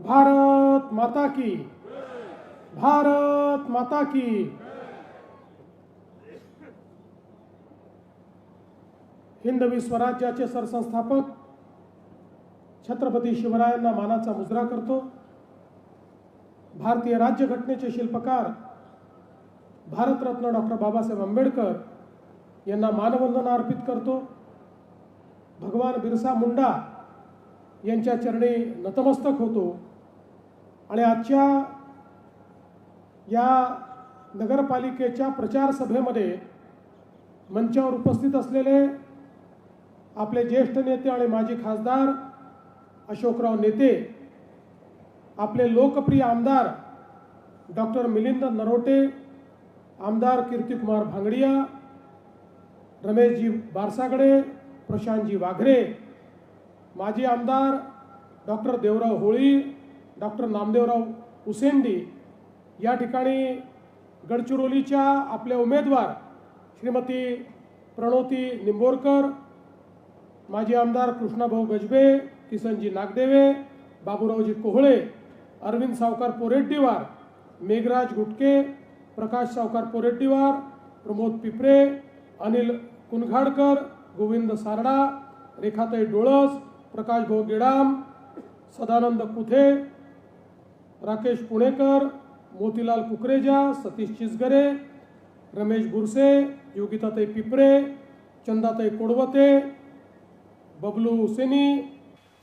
भारत माता की। भारत माता की। हिंदवी स्वराज्याचे सरसंस्थापक छत्रपती शिवरायांना मानाचा मुजरा करतो. भारतीय राज्यघटनेचे शिल्पकार भारतरत्न डॉक्टर बाबासाहेब आंबेडकर यांना मानवंदना अर्पित करतो. भगवान बिरसा मुंडा यांच्या चरणी नतमस्तक होतो. आणि आजच्या या नगरपालिकेच्या प्रचार सभेमध्ये मंचावर उपस्थित असलेले आपले ज्येष्ठ नेते आणि माजी खासदार अशोकराव नेते आपले लोकप्रिय आमदार डॉक्टर मिलिंद नरोटे आमदार कीर्तिकुमार भांगडिया रमेशजी बारसागडे प्रशांतजी वाघरे माजी आमदार डॉक्टर देवराव होळी डॉक्टर नामदेवराव हुसेंडी या ठिकाणी गडचिरोलीच्या आपल्या उमेदवार श्रीमती प्रणोती निंबोरकर माजी आमदार कृष्णाभाऊ गजबे किसनजी नागदेवे बाबूरावजी कोहळे अरविंद सावकार पोरेड्डीवार मेघराज गुटके प्रकाश सावकार पोरेड्डीवार प्रमोद पिपरे अनिल कुनघाडकर गोविंद सारडा रेखाताई डोळस प्रकाश भाऊ गेडाम सदानंद कुथे राकेश पुणेकर मोतीलाल कुकरेजा सतीश चिसगरे रमेश गुरसे योगिताताई पिपरे चंदाताई कोडवते बबलू हुसेनी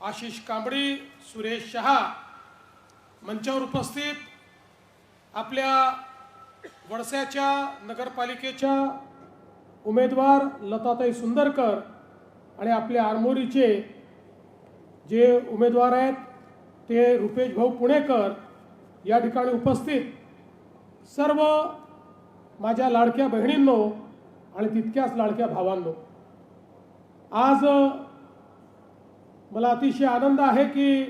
आशिष कांबडी सुरेश शहा मंचावर उपस्थित आपल्या वडसाच्या नगरपालिकेच्या उमेदवार लताताई सुंदरकर आणि आपल्या आरमोरीचे जे उमेदवार आहेत ते रुपेश भाऊ पुणेकर या ठिकाणी उपस्थित सर्व माझ्या लाडक्या बहिणींनो आणि तितक्याच लाडक्या भावांनो. आज मला अतिशय आनंद आहे की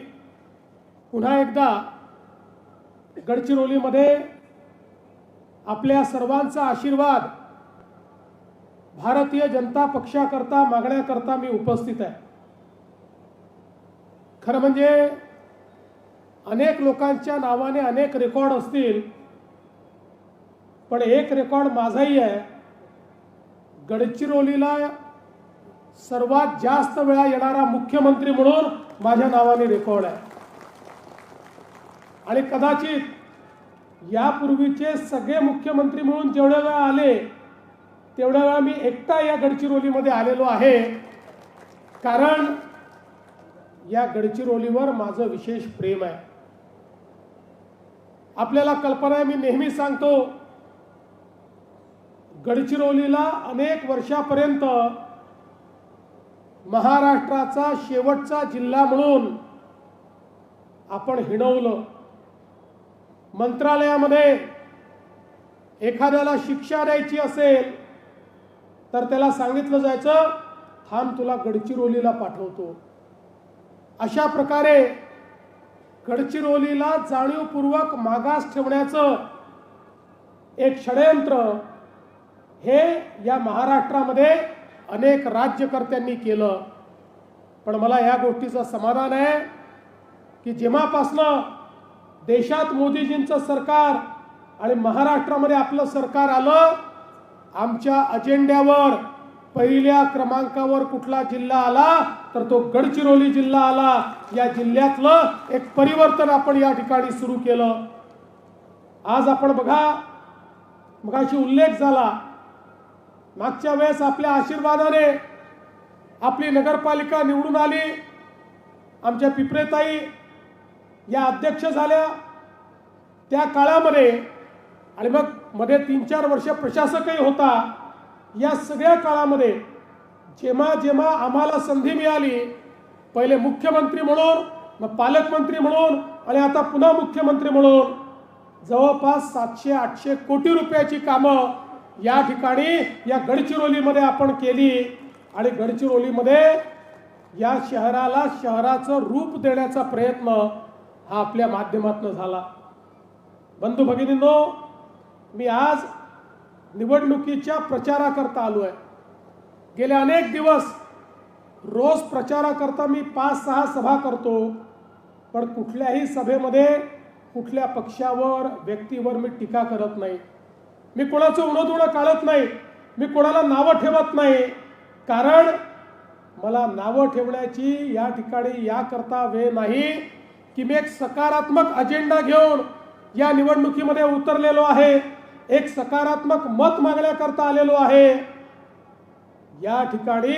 पुन्हा एकदा गडचिरोलीमध्ये आपल्या सर्वांचा आशीर्वाद भारतीय जनता पक्षाकरता मागण्याकरता मी उपस्थित आहे. खरं म्हणजे अनेक लोकांच्या नावाने अनेक रेकॉर्ड असतील पण एक रेकॉर्ड माझाही आहे. गडचिरोलीला सर्वात जास्त वेळा येणारा मुख्यमंत्री म्हणून माझ्या नावाने रेकॉर्ड आहे. आणि कदाचित यापूर्वीचे सगळे मुख्यमंत्री म्हणून जेवढ्या वेळा आले तेवढ्या वेळा मी एकटा या गडचिरोलीमध्ये आलेलो आहे. कारण या गडचिरोलीवर माझं विशेष प्रेम आहे. आपल्याला कल्पना आहे मी नेहमी सांगतो गडचिरोलीला अनेक वर्षापर्यंत महाराष्ट्राचा शेवटचा जिल्हा म्हणून आपण हिणवलं. मंत्रालयामध्ये एखाद्याला शिक्षा द्यायची असेल तर त्याला सांगितलं जायचं थांब तुला गडचिरोलीला पाठवतो. अशा प्रकारे गडचिरोलीला जाणीवपूर्वक मागास ठेवण्याचं एक षडयंत्र हे या महाराष्ट्रामध्ये अनेक राज्यकर्त्यांनी केलं. पण मला या गोष्टीचं समाधान आहे की जेव्हापासनं देशात मोदीजींचं सरकार आणि महाराष्ट्रामध्ये आपलं सरकार आलं आमच्या अजेंड्यावर पहिल्या क्रमांकावर कुठला जिल्हा आला तर तो गडचिरोली जिल्हा आला. या जिल्ह्यातलं एक परिवर्तन आपण या ठिकाणी सुरू केलं. आज आपण बघा मगाशी उल्लेख झाला. मागच्या वेळेस आपल्या आशीर्वादाने आपली नगरपालिका निवडून आली. आमच्या पिपरेताई या अध्यक्ष झाल्या. त्या काळामध्ये आणि मग मध्ये तीन चार वर्ष प्रशासकही होता. या सगळ्या काळामध्ये जेव्हा जेव्हा आम्हाला संधी मिळाली पहिले मुख्यमंत्री म्हणून मग पालकमंत्री म्हणून आणि आता पुन्हा मुख्यमंत्री म्हणून जवळपास सातशे आठशे कोटी रुपयाची कामं या ठिकाणी या गडचिरोलीमध्ये आपण केली. आणि गडचिरोलीमध्ये या शहराला शहराचं रूप देण्याचा प्रयत्न हा आपल्या माध्यमातून झाला. बंधू भगिनींनो मी आज निवडणुकीच्या प्रचाराकरता आलो आहे. गेले अनेक दिवस रोज प्रचाराकरता मी पाच सहा सभा करतो पण कुठल्याही सभेमध्ये कुठल्या पक्षावर व्यक्तीवर मी टीका करत नाही. मी कोणाचं उणं काढत नाही मी कोणाला नावं ठेवत नाही. कारण मला नावं ठेवण्याची या ठिकाणी याकरता वेळ नाही की मी एक सकारात्मक अजेंडा घेऊन या निवडणुकीमध्ये उतरलेलो आहे. एक सकारात्मक मत मागण्याकरता आलेलो आहे. या ठिकाणी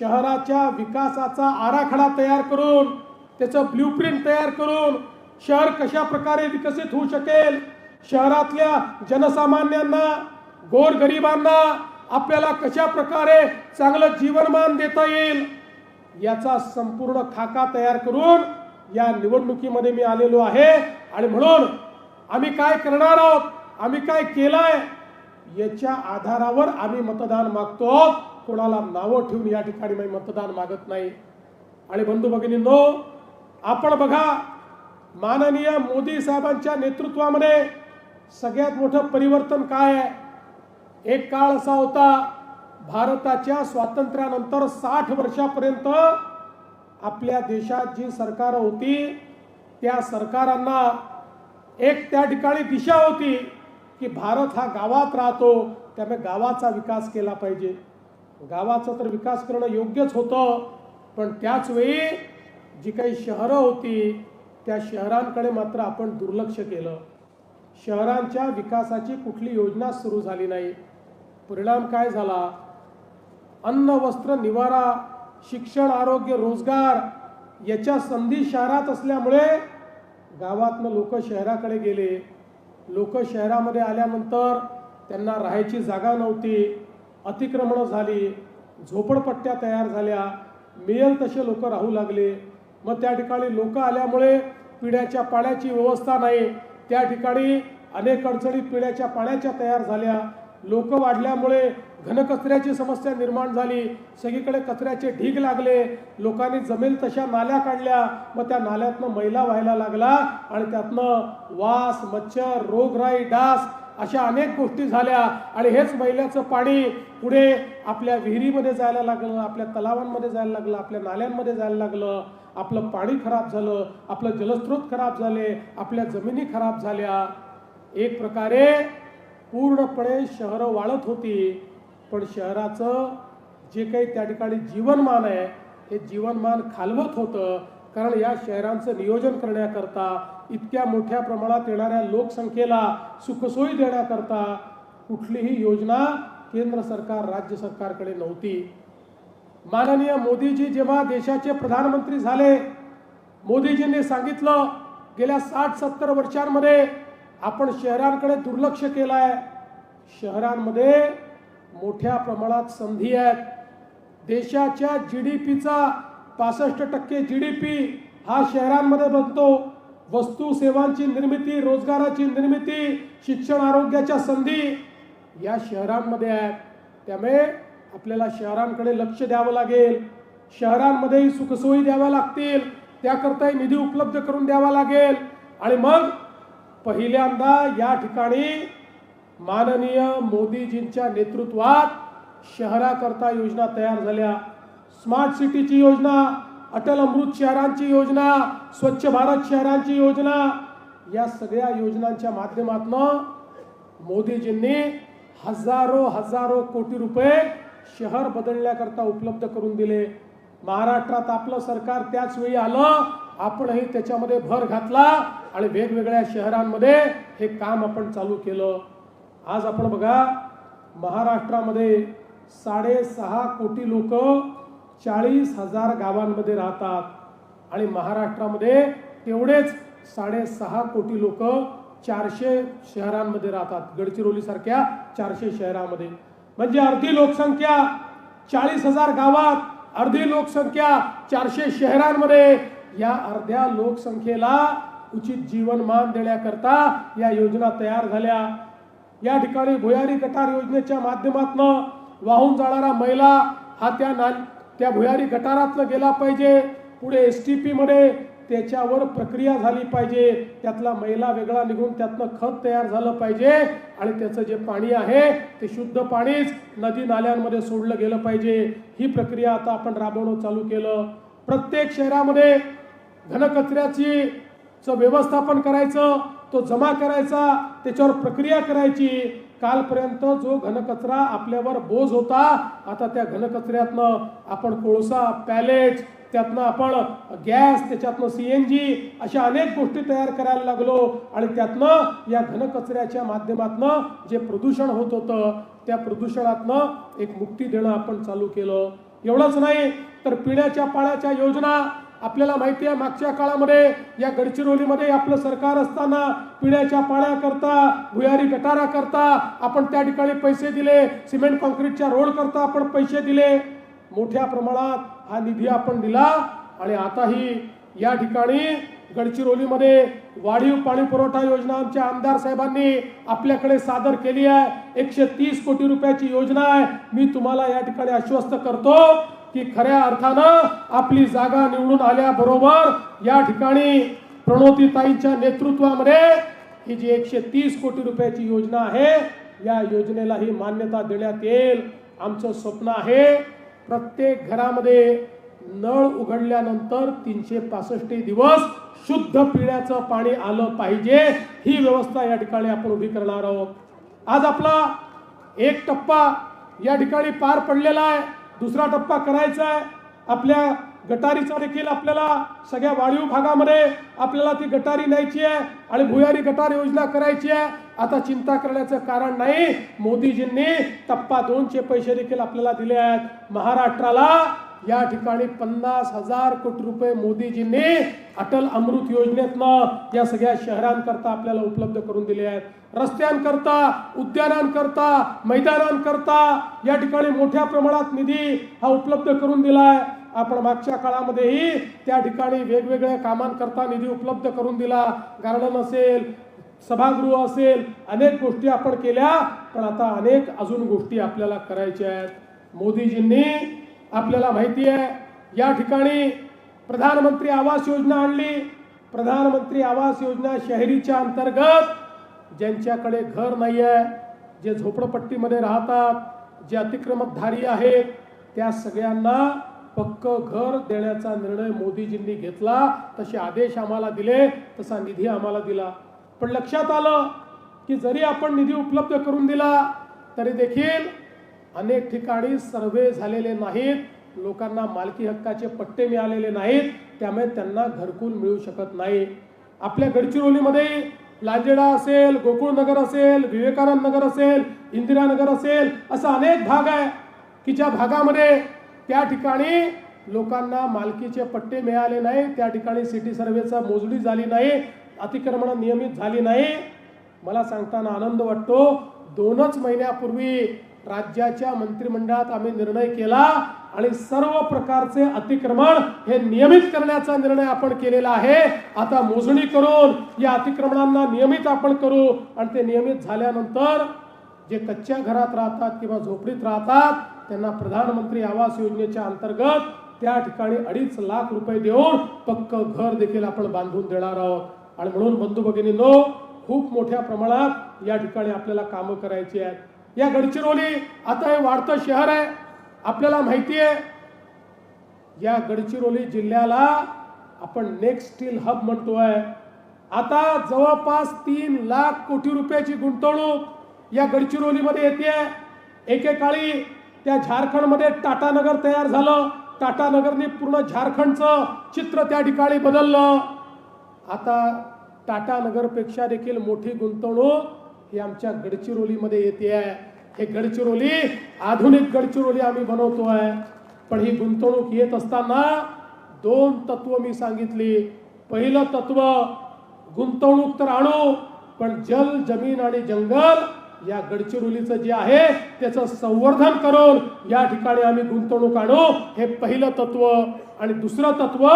शहराच्या विकासाचा आराखडा तयार करून त्याचं ब्ल्यूप्रिंट तयार करून शहर कशा प्रकारे विकसित होऊ शकेल शहरातल्या जनसामान्यांना गोरगरिबांना आपल्याला कशा प्रकारे चांगलं जीवनमान देता येईल याचा संपूर्ण खाका तयार करून या निवडणुकीमध्ये मी आलेलो आहे. आणि म्हणून आम्ही काय करणार आहोत? आम्ही काय केलंय? याच्या आधारावर आम्ही मतदान मागतो कोणाला नावं ठेवून या ठिकाणी मी मतदान मागत नाही. आणि बंधू भगिनींनो आपण बघा माननीय मोदी साहेबांच्या नेतृत्वामध्ये सगळ्यात मोठं परिवर्तन काय आहे? एक काळ असा होता भारताच्या स्वातंत्र्यानंतर साठ वर्षापर्यंत आपल्या देशात जी सरकार होती त्या सरकारांना एक त्या ठिकाणी दिशा होती. की भारत हा गावात राहतो त्यामुळे गावाचा विकास केला पाहिजे. गावाचा तर विकास करणं योग्यच होतं पण त्याचवेळी जी काही शहरं होती त्या शहरांकडे मात्र आपण दुर्लक्ष केलं. शहरांच्या विकासाची कुठली योजना सुरू झाली नाही. परिणाम काय झाला? अन्न वस्त्र निवारा शिक्षण आरोग्य रोजगार याच्या संधी शहरात असल्यामुळे गावातनं लोक शहराकडे गेले. लोक शहरामध्ये आल्यानंतर त्यांना राहायची जागा नव्हती अतिक्रमणं झाली झोपडपट्ट्या तयार झाल्या मिळेल तसे लोक राहू लागले. मग त्या ठिकाणी लोक आल्यामुळे पिण्याच्या पाण्याची व्यवस्था नाही. त्या ठिकाणी अनेक अडचणी पिण्याच्या पाण्याच्या तयार झाल्या. लोक वाढल्यामुळे घनकचऱ्याची समस्या निर्माण झाली. सगळीकडे कचऱ्याचे ढीग लागले. लोकांनी जमेल तशा नाल्या काढल्या. मग त्या नाल्यातनं मैला व्हायला लागला आणि त्यातनं वास मच्छर रोगराई डास अशा अनेक गोष्टी झाल्या. आणि हेच मैल्याचं पाणी पुढे आपल्या विहिरीमध्ये जायला लागलं आपल्या तलावांमध्ये जायला लागलं आपल्या नाल्यांमध्ये जायला लागलं. आपलं पाणी खराब झालं आपलं जलस्रोत खराब झाले आपल्या जमिनी खराब झाल्या. एक प्रकारे पूर्णपणे शहरं वाढत होती पण शहराचं जे काही त्या ठिकाणी जीवनमान आहे हे जीवनमान खालवत होतं. कारण या शहरांचं नियोजन करण्याकरता इतक्या मोठ्या प्रमाणात येणाऱ्या लोकसंख्येला सुखसोयी देण्याकरता कुठलीही योजना केंद्र सरकार राज्य सरकारकडे नव्हती. माननीय मोदीजी जेव्हा देशाचे प्रधानमंत्री झाले मोदीजींनी सांगितलं गेल्या साठ सत्तर वर्षांमध्ये आपण शहरांकडे दुर्लक्ष केलं आहे शहरांमध्ये मोठ्या प्रमाणात संधी आहेत. देशाच्या जी डी पीचा पासष्ट टक्के जी डी पी हा शहरांमध्ये बनतो. वस्तू सेवांची निर्मिती रोजगाराची निर्मिती शिक्षण आरोग्याच्या संधी या शहरांमध्ये आहेत. त्यामुळे आपल्याला शहरांकडे लक्ष द्यावं लागेल. शहरांमध्येही सुखसोयी द्याव्या लागतील. त्याकरताही निधी उपलब्ध करून द्यावा लागेल. आणि मग पहिल्यांदा या ठिकाणी माननीय मोदीजींच्या नेतृत्वात शहराकरता योजना तयार झाल्या. स्मार्ट सिटीची योजना अटल अमृत शहरांची योजना स्वच्छ भारत शहरांची योजना या सगळ्या योजनांच्या माध्यमातून मोदीजींनी हजारो हजारो कोटी रुपये शहर बदलण्याकरता उपलब्ध करून दिले. महाराष्ट्रात आपलं सरकार त्याच वेळी आलं आपणही त्याच्यामध्ये भर घातला आणि वेगवेगळ्या शहरांमध्ये हे काम आपण चालू केलं. आज आपण बघा महाराष्ट्रामध्ये साडेसहा कोटी लोक चाळीस हजार गावांमध्ये राहतात आणि महाराष्ट्रामध्ये तेवढेच साडेसहा कोटी लोक चारशे शहरांमध्ये राहतात गडचिरोलीसारख्या चारशे शहरामध्ये. म्हणजे अर्धी लोकसंख्या चाळीस हजार गावात अर्धी लोकसंख्या चारशे शहरांमध्ये या अर्ध्या लोकसंख्येला उचित जीवनमान देण्याकरता या योजना तयार झाल्या. या ठिकाणी भुयारी गटार योजनेच्या माध्यमातून वाहून जाणारा महिला हा त्या ना त्या भुयारी गटारातनं गेला पाहिजे. पुढे एस टी पीमध्ये त्याच्यावर प्रक्रिया झाली पाहिजे. त्यातला मैला वेगळा निघून त्यातनं खत तयार झालं पाहिजे आणि त्याचं जे पाणी आहे ते शुद्ध पाणीच नदी नाल्यांमध्ये सोडलं गेलं पाहिजे. ही प्रक्रिया आता आपण राबवणं चालू केलं. प्रत्येक शहरामध्ये घनकचऱ्याची चं व्यवस्थापन करायचं तो जमा करायचा त्याच्यावर प्रक्रिया करायची. कालपर्यंत जो घनकचरा आपल्यावर बोज होता आता त्या घनकचऱ्यातनं आपण कोळसा पॅलेट त्यातनं आपण गॅस त्याच्यातनं सी एन जी अशा अनेक गोष्टी तयार करायला लागलो आणि त्यातनं या घनकचऱ्याच्या माध्यमातनं जे प्रदूषण होत होतं त्या प्रदूषणातनं एक मुक्ती देणं आपण चालू केलं. एवढंच नाही तर पिण्याच्या पाण्याच्या योजना आपल्याला माहिती आहे मागच्या काळामध्ये या गडचिरोलीमध्ये आपलं सरकार असताना पिण्याच्या पाण्याकरता भुयारी गटाराकरता आपण त्या ठिकाणी पैसे दिले सिमेंट कॉन्क्रीटच्या रोड करता आपण पैसे दिले. मोठ्या प्रमाणात हा निधी आपण दिला आणि आताही या ठिकाणी गडचिरोलीमध्ये वाढीव पाणी पुरवठा योजना आमच्या आमदार साहेबांनी आपल्याकडे सादर केली आहे. एकशे तीस कोटी रुपयाची योजना आहे. मी तुम्हाला या ठिकाणी आश्वस्त करतो की खऱ्या अर्थानं आपली जागा निवडून आल्याबरोबर या ठिकाणी प्रणोतीताईंच्या नेतृत्वामध्ये ही जी एकशे तीस कोटी रुपयाची योजना आहे या योजनेला ही मान्यता देण्यात येईल. आमचं स्वप्न आहे प्रत्येक घरामध्ये नळ उघडल्यानंतर तीनशे पासष्ट दिवस शुद्ध पिण्याचं पाणी आलं पाहिजे. ही व्यवस्था या ठिकाणी आपण उभी करणार आहोत. आज आपला एक टप्पा या ठिकाणी पार पडलेला आहे. दुसरा टप्पा करायचा आहे. आपल्या गटारीचा देखील आपल्याला सगळ्या वाढीव भागामध्ये आपल्याला ती गटारी न्यायची आहे आणि भुयारी गटार योजना करायची आहे. आता चिंता करण्याचं कारण नाही. मोदीजींनी टप्पा दोनचे पैसे देखील आपल्याला दिले आहेत. महाराष्ट्राला या ठिकाणी पन्नास हजार कोटी रुपये मोदीजींनी अटल अमृत योजनेतनं या सगळ्या शहरांकरता आपल्याला उपलब्ध करून दिले आहेत. रस्त्यांकरता उद्यानांकरता मैदानांकरता या ठिकाणी मोठ्या प्रमाणात निधी हा उपलब्ध करून दिला आहे आपण मागच्या काळामध्येही त्या ठिकाणी वेगवेगळ्या कामांकरता निधी उपलब्ध करून दिला. गार्डन असेल सभागृह असेल अनेक गोष्टी आपण केल्या पण आता अनेक अजून गोष्टी आपल्याला करायच्या आहेत. मोदीजींनी आपल्याला माहिती आहे या ठिकाणी प्रधानमंत्री आवास योजना आणली. प्रधानमंत्री आवास योजना शहरीच्या अंतर्गत ज्यांच्याकडे घर नाही आहे जे झोपडपट्टीमध्ये राहतात जे अतिक्रमकधारी आहेत त्या सगळ्यांना पक्क घर देण्याचा निर्णय मोदीजींनी घेतला. तसे आदेश आम्हाला दिले तसा निधी आम्हाला दिला. पण लक्षात आलं की जरी आपण निधी उपलब्ध करून दिला तरी देखील अनेक ठिकाणी सर्वे झालेले नाहीत लोकांना मालकी हक्काचे पट्टे मिळालेले नाहीत त्यामुळे त्यांना घरकुल मिळू शकत नाही. आपल्या गडचिरोलीमध्ये लांजेडा असेल गोकुळनगर असेल विवेकानंद नगर असेल इंदिरानगर असेल असा अनेक भाग आहे की ज्या भागामध्ये त्या ठिकाणी लोकांना मालकीचे पट्टे मिळाले नाही त्या ठिकाणी सिटी सर्वेचा मोजणी झाली नाही अतिक्रमण नियमित झाली नाही. मला सांगताना आनंद वाटतो दोनच महिन्यापूर्वी राज्याच्या मंत्रिमंडळात आम्ही निर्णय केला आणि सर्व प्रकारचे अतिक्रमण हे नियमित करण्याचा निर्णय आपण केलेला आहे. आता मोजणी करून या अतिक्रमणांना नियमित आपण करू आणि ते नियमित झाल्यानंतर जे कच्च्या घरात राहतात किंवा झोपडीत राहतात त्यांना प्रधानमंत्री आवास योजनेच्या अंतर्गत त्या ठिकाणी अडीच लाख रुपये देऊन पक्क घर देखील आपण बांधून देणार आहोत. आणि म्हणून बंधू भगिनींनो खूप मोठ्या प्रमाणात या ठिकाणी आपल्याला कामं करायची आहेत. या गडचिरोली आता हे वाढतं शहर आहे. आपल्याला माहिती आहे या गडचिरोली जिल्ह्याला आपण नेक्स्ट स्टील हब म्हणतोय. आता जवळपास तीन लाख कोटी रुपयाची गुंतवणूक या गडचिरोलीमध्ये येते. एकेकाळी त्या झारखंडमध्ये टाटानगर तयार झालं. टाटानगरने पूर्ण झारखंडचं चित्र त्या ठिकाणी बदललं. आता टाटानगरपेक्षा देखील मोठी गुंतवणूक ही आमच्या गडचिरोलीमध्ये येते आहे. हे गडचिरोली आधुनिक गडचिरोली आम्ही बनवतो आहे पण ही गुंतवणूक येत असताना दोन तत्व मी सांगितली. पहिलं तत्व गुंतवणूक तर आणू पण जल जमीन आणि जंगल या गडचिरोलीचं जे आहे त्याचं संवर्धन करून या ठिकाणी आम्ही गुंतवणूक आणू. हे पहिलं तत्व. आणि दुसरं तत्व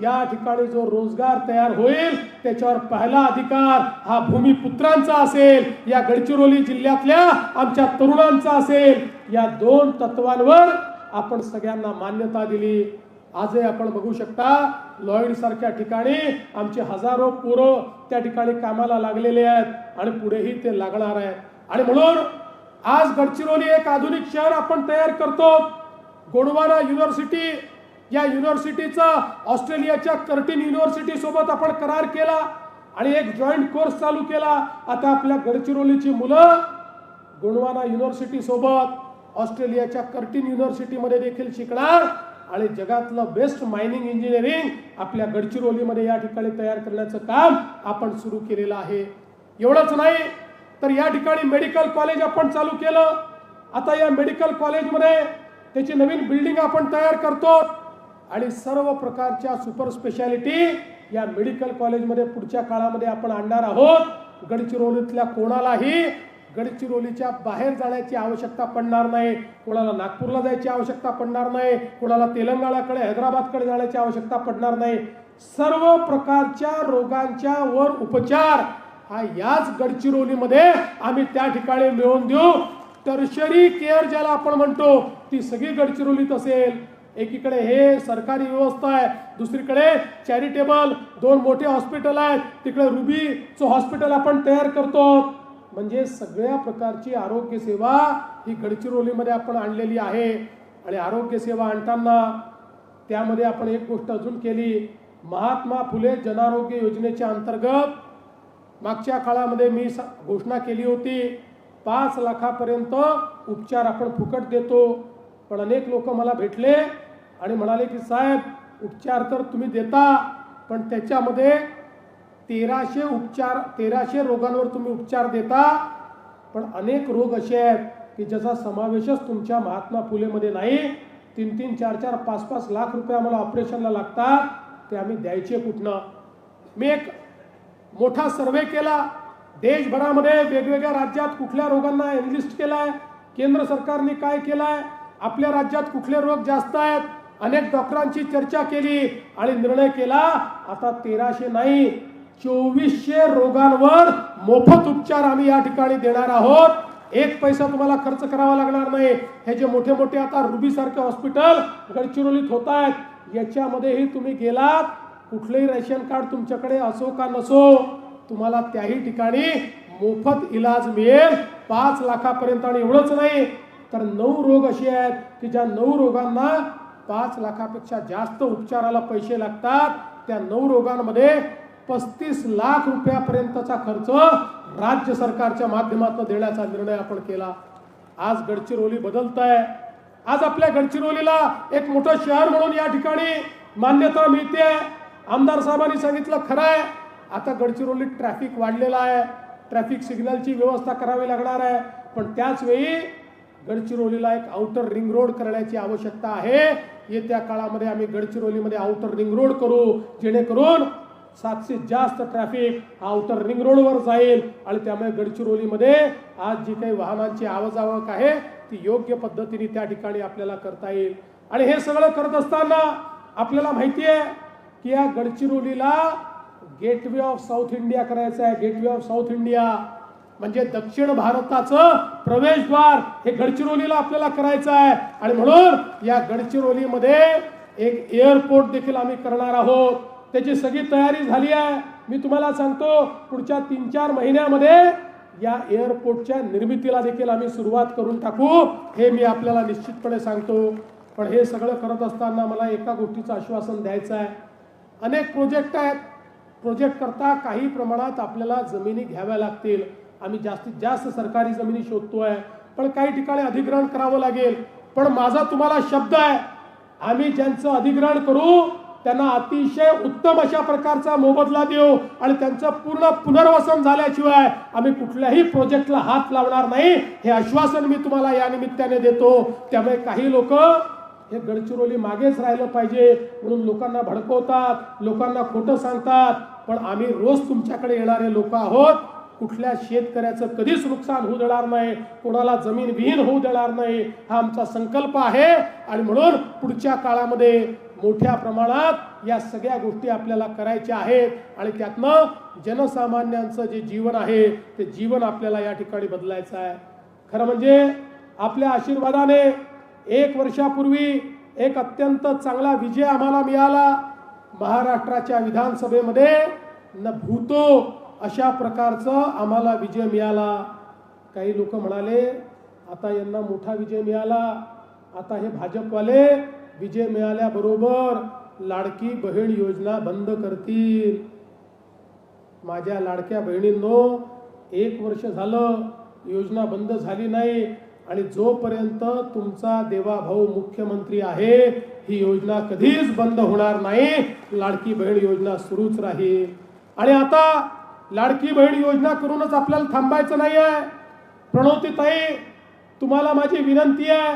या ठिकाणी जो रोजगार तयार होईल त्याच्यावर पहिला अधिकार हा भूमिपुत्रांचा असेल या गडचिरोली जिल्ह्यातल्या आमच्या तरुणांचा असेल. या दोन तत्वांवर आपण सगळ्यांना मान्यता दिली. आजही आपण बघू शकता लॉईड सारख्या ठिकाणी आमचे हजारो पोरं त्या ठिकाणी कामाला लागलेले आहेत आणि पुढेही ते लागणार आहे आणि म्हणून आज गडचिरोली एक आधुनिक शहर आपण तयार करतो. गोडवाना युनिव्हर्सिटी या युनिव्हर्सिटीचा ऑस्ट्रेलियाच्या कर्टिन युनिव्हर्सिटीसोबत आपण करार केला आणि एक जॉईंट कोर्स चालू केला. आता आपल्या गडचिरोलीची मुलं गोंडवाना युनिव्हर्सिटीसोबत ऑस्ट्रेलियाच्या कर्टिन युनिव्हर्सिटीमध्ये देखील शिकणार आणि जगातलं बेस्ट मायनिंग इंजिनिअरिंग आपल्या गडचिरोलीमध्ये या ठिकाणी तयार करण्याचं काम आपण सुरू केलेलं आहे. एवढंच नाही तर या ठिकाणी मेडिकल कॉलेज आपण चालू केलं. आता या मेडिकल कॉलेजमध्ये त्याची नवीन बिल्डिंग आपण तयार करतो आणि सर्व प्रकारच्या सुपर स्पेशालिटी या मेडिकल कॉलेजमध्ये पुढच्या काळामध्ये आपण आणणार आहोत. गडचिरोलीतल्या कोणालाही गडचिरोलीच्या बाहेर जाण्याची आवश्यकता पडणार नाही. कोणाला नागपूरला जायची आवश्यकता पडणार नाही. कोणाला तेलंगणाकडे हैदराबादकडे जाण्याची आवश्यकता पडणार नाही. सर्व प्रकारच्या रोगांच्या वर उपचार हा याच गडचिरोलीमध्ये आम्ही त्या ठिकाणी मिळवून देऊ. टर्शरी केअर ज्याला आपण म्हणतो ती सगळी गडचिरोलीत असेल. एकीकडे हे सरकारी व्यवस्था आहे दुसरीकडे चॅरिटेबल दोन मोठे हॉस्पिटल आहेत तिकडे रुबीचं हॉस्पिटल आपण तयार करतो. म्हणजे सगळ्या प्रकारची आरोग्य सेवा ही गडचिरोलीमध्ये आपण आणलेली आहे. आणि आरोग्य सेवा आणताना त्यामध्ये आपण एक गोष्ट अजून केली महात्मा फुले जनारोग्य योजनेच्या अंतर्गत मागच्या काळामध्ये मी स- घोषणा केली होती पाच लाखापर्यंत उपचार आपण फुकट देतो. पण अनेक लोक मला भेटले आणि म्हणाले की साहेब उपचार तर तुम्ही देता पण त्याच्यामध्ये तेराशे उपचार तेराशे रोगांवर तुम्ही उपचार देता पण अनेक रोग असे आहेत की ज्याचा समावेशच तुमच्या महात्मा फुलेमध्ये नाही. तीन तीन चार चार पाच पाच लाख रुपये आम्हाला ऑपरेशनला लागतात ते आम्ही द्यायचे कुठनं? मी एक मोठा सर्वे केला. देशभरामध्ये वेगवेगळ्या राज्यात कुठल्या रोगांना एनलिस्ट केलाय? केंद्र सरकारने काय केलाय? आपल्या राज्यात कुठले रोग जास्त आहेत? अनेक डॉक्टरांची चर्चा केली आणि निर्णय केला. आता तेराशे नाही चोवीसशे रोगांवर मोफत उपचार आम्ही या ठिकाणी देणार आहोत. एक पैसा तुम्हाला खर्च करावा लागणार नाही. हे जे मोठे मोठे आता रुबी सारखे हॉस्पिटल गडचिरोलीत होत आहेत याच्यामध्येही तुम्ही गेलात. कुठलंही रेशन कार्ड तुमच्याकडे असो का नसो तुम्हाला त्याही ठिकाणी मोफत इलाज मिळेल. पाच लाखापर्यंत आणि एवढंच नाही तर नऊ रोग असे आहेत की ज्या नऊ रोगांना पाच लाखापेक्षा जास्त उपचाराला पैसे लागतात. त्या नऊ रोगांमध्ये पस्तीस लाख रुपयापर्यंतचा खर्च राज्य सरकारच्या माध्यमातून देण्याचा निर्णय आपण केला. आज गडचिरोली बदलत आहे आज आपल्या गडचिरोलीला एक मोठं शहर म्हणून या ठिकाणी मान्यता मिळते. आमदार साहेबांनी सांगितलं खरं आहे आता गडचिरोलीत ट्रॅफिक वाढलेला आहे. ट्रॅफिक सिग्नलची व्यवस्था करावी लागणार आहे. पण त्याच वेळी गडचिरोलीला एक आउटर रिंग रोड करण्याची आवश्यकता आहे. येत्या काळामध्ये आम्ही गडचिरोलीमध्ये आउटर रिंग रोड करू. जेणेकरून सातशे जास्त ट्रॅफिक आउटर रिंग रोडवर जाईल. आणि त्यामुळे गडचिरोलीमध्ये आज जी काही वाहनांची आवाजावक आहे ती योग्य पद्धतीने त्या ठिकाणी आपल्याला करता येईल. आणि हे सगळं करत असताना आपल्याला माहिती आहे की या गडचिरोलीला गेटवे ऑफ साऊथ इंडिया करायचं आहे. गेटवे ऑफ साऊथ इंडिया म्हणजे दक्षिण भारताचं प्रवेशद्वार हे गडचिरोलीला आपल्याला करायचं आहे. आणि म्हणून या गडचिरोलीमध्ये एक एअरपोर्ट देखील आम्ही करणार आहोत. त्याची सगळी तयारी झाली आहे. मी तुम्हाला सांगतो पुढच्या तीन चार महिन्यामध्ये या एअरपोर्टच्या निर्मितीला देखील आम्ही सुरुवात करून टाकू. हे मी आपल्याला निश्चितपणे सांगतो. पण हे सगळं करत असताना मला एका गोष्टीचं आश्वासन द्यायचं आहे. अनेक प्रोजेक्ट आहेत. प्रोजेक्ट करता काही प्रमाणात आपल्याला जमिनी घ्याव्या लागतील. आम्ही जास्तीत जास्त सरकारी जमिनी शोधतोय. पण काही ठिकाणी अधिग्रहण करावं लागेल. पण माझा तुम्हाला शब्द आहे आम्ही ज्यांचं अधिग्रहण करू त्यांना अतिशय उत्तम अशा प्रकारचा मोबदला देऊ आणि त्यांचं पूर्ण पुनर्वसन झाल्याशिवाय आम्ही कुठल्याही प्रोजेक्टला हात लावणार नाही. हे आश्वासन मी तुम्हाला या निमित्ताने देतो. त्यामुळे काही लोक हे गडचिरोली मागेच राहिलं पाहिजे म्हणून लोकांना भडकवतात लोकांना खोटं सांगतात. पण आम्ही रोज तुमच्याकडे येणारे लोक आहोत. कुठल्या शेतकऱ्याचं कधीच नुकसान होऊ देणार नाही कोणाला जमीन विहीन होऊ देणार नाही हा आमचा संकल्प आहे. आणि म्हणून पुढच्या काळामध्ये मोठ्या प्रमाणात या सगळ्या गोष्टी आपल्याला करायच्या आहेत. आणि त्यातनं जनसामान्यांचं जे जीवन आहे ते जीवन आपल्याला या ठिकाणी बदलायचं आहे. खरं म्हणजे आपल्या आशीर्वादाने एक वर्षापूर्वी एक अत्यंत चांगला विजय आम्हाला मिळाला. महाराष्ट्राच्या विधानसभेमध्ये न भूतो अशा प्रकारचं आम्हाला विजय मिळाला. काही लोक म्हणाले आता यांना मोठा विजय मिळाला. आता हे भाजपवाले विजय मिळाल्याबरोबर लाडकी बहीण योजना बंद करतील. माझ्या लाडक्या बहिणींनो एक वर्ष झालं योजना बंद झाली नाही आणि जोपर्यंत तुमचा देवाभाऊ मुख्यमंत्री आहे ही योजना कधीच बंद होणार नाही. लाडकी बहीण योजना सुरूच राहील. आणि आता लाडकी बहीण योजना करूनच आपल्याला थांबायचं नाही आहे प्रणवतीताई तुम्हाला माझी विनंती आहे.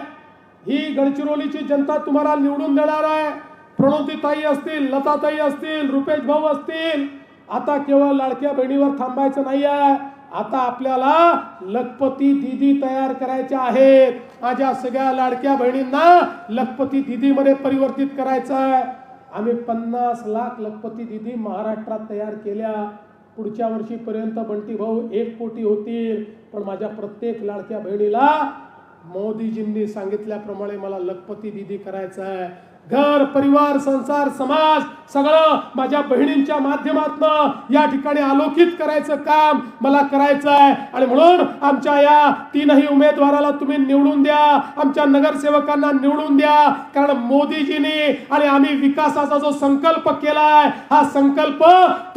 ही गडचिरोलीची जनता तुम्हाला निवडून देणार आहे. प्रणवतीताई असतील लताताई असतील रुपेश भाऊ असतील आता केवळ लाडक्या बहिणीवर थांबायचं नाही आहे आता आपल्याला लखपती दिदी तयार करायच्या आहेत. माझ्या सगळ्या लाडक्या बहिणींना लखपती दिदीमध्ये परिवर्तित करायचं आहे आम्ही पन्नास लाख लखपती दिदी महाराष्ट्रात तयार केल्या. पुढच्या वर्षीपर्यंत बंटी भाऊ एक कोटी होतील. पण माझ्या प्रत्येक लाडक्या बहिणीला मोदीजींनी सांगितल्याप्रमाणे मला लखपती दिदी करायचं आहे घर परिवार संसार समाज सगळं माझ्या बहिणींच्या माध्यमातून या ठिकाणी आलोकित करायचं काम मला करायचं आहे आणि म्हणून आमच्या या तीनही उमेदवाराला तुम्ही निवडून द्या आमच्या नगरसेवकांना निवडून द्या. कारण मोदीजींनी आणि आम्ही विकासाचा जो संकल्प केलाय हा संकल्प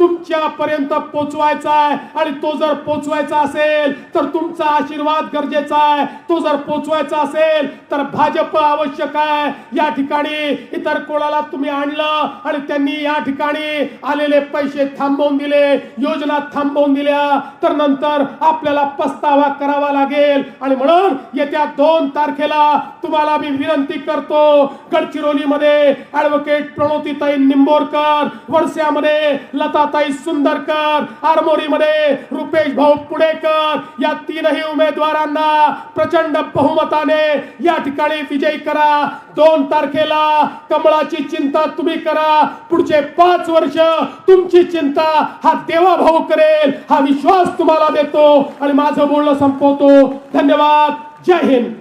तुमच्यापर्यंत पोचवायचा आहे आणि तो जर पोचवायचा असेल तर तुमचा आशीर्वाद गरजेचा आहे. तो जर पोचवायचा असेल तर भाजप आवश्यक आहे. या ठिकाणी इतर कोणाला तुम्ही आणलं आणि त्यांनी या ठिकाणी आलेले पैसे थांबवून दिले योजना थांबवून दिल्या तर नंतर आपल्याला पस्तावा करावा लागेल. आणि म्हणून येत्या दोन तारखेला तुम्हाला मी विनंती करतो गडचिरोलीमध्ये ऍडव्होकेट प्रणोतीताई निंबोरकर वडस्यामध्ये लताताई सुंदरकर आरमोरीमध्ये रुपेश भाऊ पुणेकर या तीनही उमेदवारांना प्रचंड बहुमताने या ठिकाणी विजयी करा. दोन तारखेला कमळाची चिंता तुम्ही करा. पुढचे पाच वर्ष तुमची चिंता हा देवा भाऊ करेल. हा विश्वास तुम्हाला देतो. आणि माझं बोलणं संपवतो. धन्यवाद. जय हिंद.